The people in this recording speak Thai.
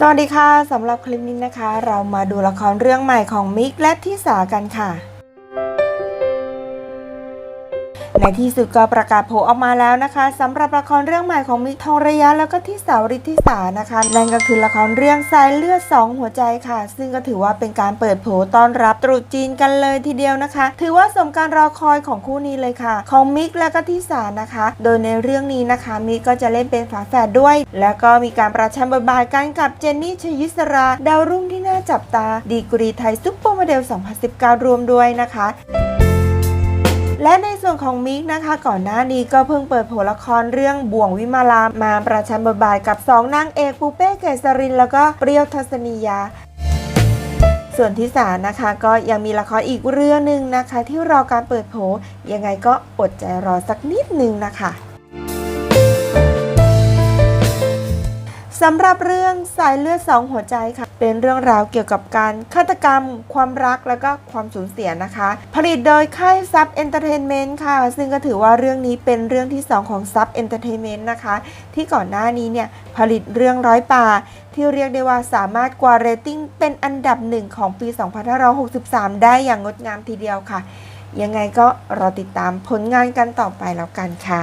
สวัสดีค่ะสำหรับคลิปนี้นะคะ เรามาดูละครเรื่องใหม่ของมิกและทิสากันค่ะ ในที่สุดก็ประกาศโผล่ออกมาแล้วนะคะสำหรับละครเรื่องใหม่ของมิกทองระยะแล้วก็ทิสาวริทิสานะคะ นั่นก็คือละครเรื่องสายเลือดสองหัวใจค่ะ ซึ่งก็ถือว่าเป็นการเปิดโผต้อนรับตรุษจีนกันเลยทีเดียวนะคะ ถือว่าสมการรอคอยของคู่นี้เลยค่ะ ของมิกและก็ทิสานะคะ โดยในเรื่องนี้นะคะ มิกก็จะเล่นเป็นฝาแฝดด้วย แล้วก็มีการประชันบทบาทกันกับเจนนี่ชยิสราดาวรุ่งที่น่าจับตา ดีกรีไทยซุปเปอร์โมเดล 2019 รวมด้วยนะคะ และในส่วนของมิกนะคะ ก่อนหน้านี้ก็เพิ่งเปิดโผลละครเรื่องบ่วงวิมาลามาประชันบทบาทกับสองนางเอกปูเป้เกษริน แล้วก็เปรี้ยวทัศนียาส่วนที่สานะคะก็ยังมีละครอีกเรื่องหนึ่งนะคะ ที่รอการเปิดโผยังไงก็อดใจรอสักนิดนึงนะคะ สำหรับเรื่องสายเลือดสองหัวใจค่ะ เป็นเรื่องราวเกี่ยวกับการฆาตกรรม ความรักแล้วก็ความสูญเสียนะคะ ผลิตโดยค่ายซับเอนเตอร์เทนเมนต์ค่ะ ซึ่งก็ถือว่าเรื่องนี้เป็นเรื่องที่ 2 ของซับเอนเตอร์เทนเมนต์นะคะ ที่ก่อนหน้านี้เนี่ยผลิตเรื่องร้อยป่า ที่เรียกได้ว่าสามารถกวาดเรตติ้งเป็นอันดับหนึ่งของปี 2563 ได้อย่างงดงามทีเดียวค่ะ ยังไงก็รอติดตามผลงานกันต่อไปแล้วกันค่ะ